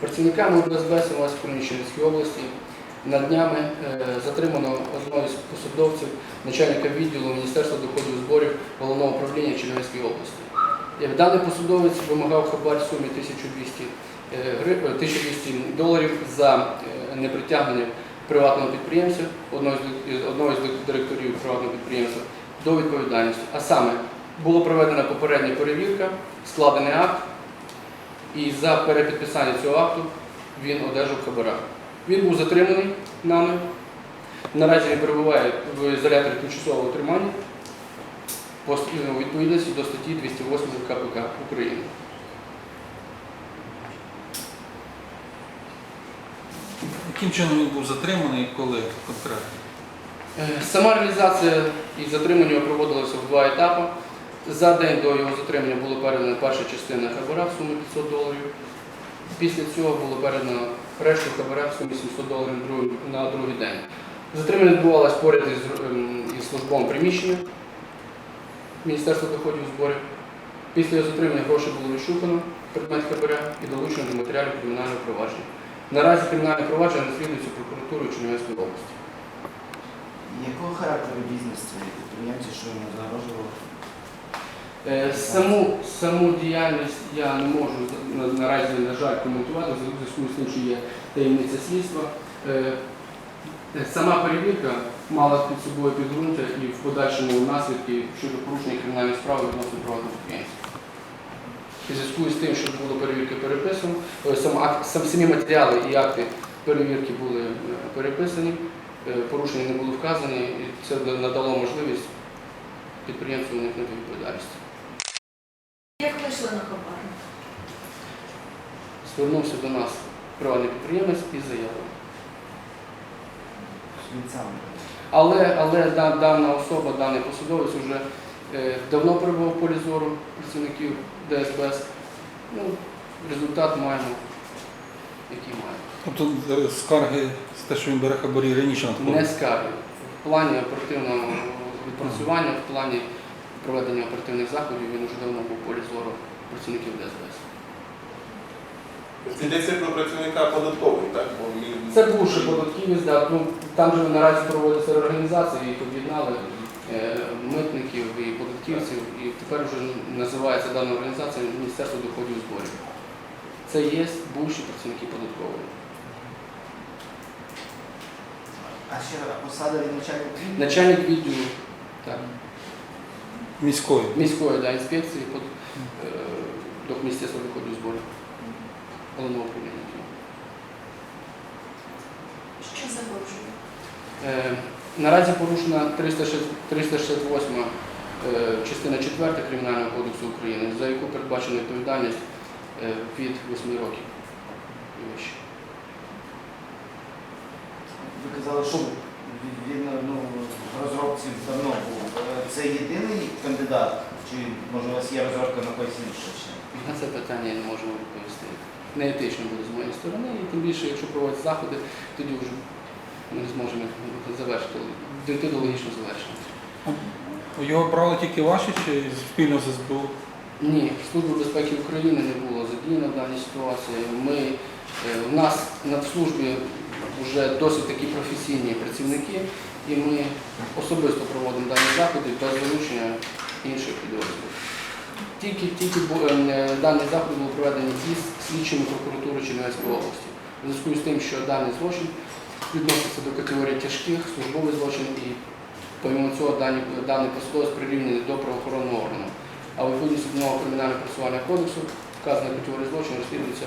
Працівниками УДСБ у вас області на днями е, затримано одного з посадовців начальника відділу Міністерства доходів і зборів головного управління Чернівецької області. Е, Даний посадовець вимагав хабар в сумі 1200, е, гри- е, 1200 доларів за е, непритягнення приватного підприємця, одного з директорів приватного підприємства, до відповідальності. А саме була проведена попередня перевірка, складений акт, і за перепідписання цього акту він одержав хабара. Він був затриманий нами. Наразі він перебуває в ізоляторі тимчасового тримання по с- відповідності до статті 208 КПК України. Яким чином він був затриманий і коли конкретно? Е, Сама реалізація і затримання проводилася в два етапи. За день до його затримання було передано перша частина хабара в сумі 500 доларів. Після цього було передано решту хабара в сумі 700 доларів на другий- день. Затримання відбувалося поряд із, ем, із службовим приміщенням Міністерства доходів зборів. Після його затримання гроші було відшукано, предмет хабаря і долучено до матеріалів кримінального провадження. Наразі кримінальне провадження розслідується прокуратурою Чернівецької області. Якого характеру бізнес цей підприємці, що йому загрожувало? Е, Саму, саму діяльність я не можу наразі, на жаль, коментувати в зв'язку з тим, що є таємниця слідства. Е, е, Сама перевірка мала під собою підґрунтя і в подальшому наслідки щодо порушення кримінальної справи відносно приватного підприємства. У зв'язку з тим, що було перевірки переписано, сам сам- самі матеріали і акти перевірки були переписані, порушення не було вказані, і це надало можливість підприємцю уникнути відповідальності. Як на хабар? Звернувся до нас приватний підприємець. Він сам. Але, але да- дана особа, даний посадовець вже е, давно перебував в полі зору працівників ДСБС. Ну, результат маємо, який маємо. Тобто е, скарги з те, що він бере хабарі раніше Не скарги. В плані оперативного відпрацювання, в плані проведення оперативних заходів він вже давно був полі зору працівників ДСБС. Йдеться про працівника податкової, так? Бо він- Це бувши податківець, да, ну, там же наразі проводиться реорганізація, їх об'єднали е, митників і податківців, і тепер вже називається дана організація Міністерство доходів і зборів. Це є бувші працівники податкової. А ще посада від начальника? відділу? Начальник відділу так, Міської. міської да, інспекції под, е, до Міністерства доходів і зборів. Головного управління. Що загрожує? Е, Наразі порушена 368 е, частина 4 Кримінального кодексу України, за яку передбачена відповідальність е, від 8 років і вище. Ви казали, що він- він ну, в розробці давно був. Це єдиний кандидат? Чи може у вас є розробка на когось інше ще? На це питання я не можу відповісти. Неетично буде з моєї сторони, і тим більше, якщо проводять заходи, тоді вже ми не зможемо їх завершити, дійти до логічного завершення. Його брали тільки ваші чи спільно з СБУ? Ні, Служба безпеки України не було задіяна в даній ситуації. Ми, е, у нас на службі вже досить такі професійні працівники, і ми особисто проводимо дані заходи без залучення інших підрозділів. Тільки, тільки бу- е, дані заходи були проведені із слідчими прокуратури Чернівецької області. У зв'язку з тим, що даний злочин відноситься до категорії тяжких, службовий злочин і помимо цього дані, даний посадовець прирівняний до правоохоронного органу. А у відповідності до нового кримінального процесуального кодексу вказана категорія злочину розслідується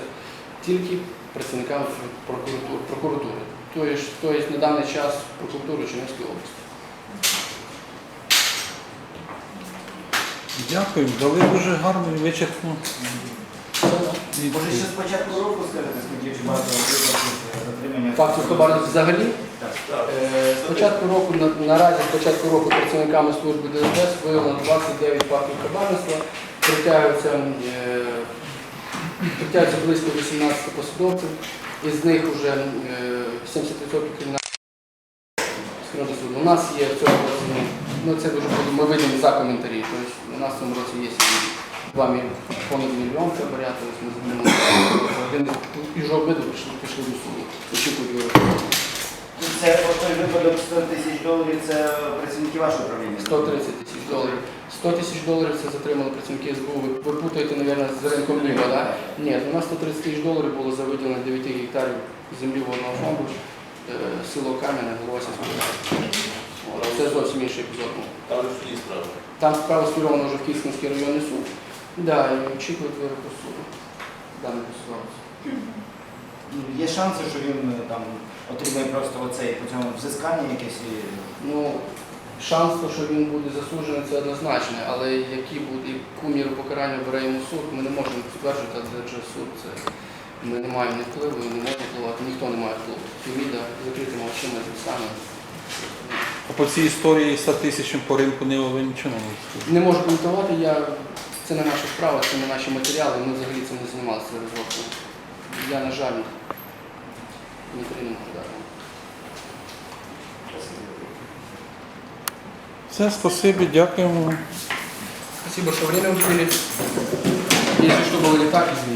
тільки працівниками прокуратури. прокуратури. Тобто, тобто на даний час прокуратури Чернівської області. Дякую, дали дуже гарну і вичерпну Може ще з початку року скажете, скільки чи багато затримання? Фактів хабарності взагалі. Е, З початку року, наразі з початку року працівниками служби ДСБС виявлено 29 фактів хабарництва, притягуються, е, близько 18 посадовців, із них вже е, 70% кримінальних. У нас є в цьому році, ну, це дуже ми вийдемо за коментарі, тобто у нас в цьому році є 2 понад мільйон хабаря, тобто ми один і вже обидва пішли, до суду. Очікують вироку. Випадок 100 тисяч доларів, це працівники вашого управління? 130 тисяч доларів. 100 тисяч доларів це затримали працівники СБУ. Ви, путаєте, мабуть, з ринком Ліва, так? Ні, у нас 130 тисяч доларів було за виділення 9 гектарів землі водного фонду, е, село Кам'яне. От, Це зовсім інший епізод. Там же ж є справа. Там справа скерована вже в Київський районний суд. Да, і очікують вироку суду. Даний посадовець. Є шанси, що він е, там отримає просто оцей по цьому взискання якесь. і- Ну, шанс, то, що він буде засуджений, це однозначно, але які буде, яку міру покарання бере йому суд, ми не можемо стверджувати, адже суд це ми не маємо ні впливу, і не можемо впливати, ніхто не має впливу. Феміда закритими очима так само. А по цій історії 100 тисячам по ринку Нива ви нічого не можете? Не можу коментувати, я, це не наша справа, це не наші матеріали, ми взагалі цим не займалися розробкою. Я, на жаль, не можу дати. Все, спасибі, дякуємо. Спасибо, что время уделили. Если что было не так, извините.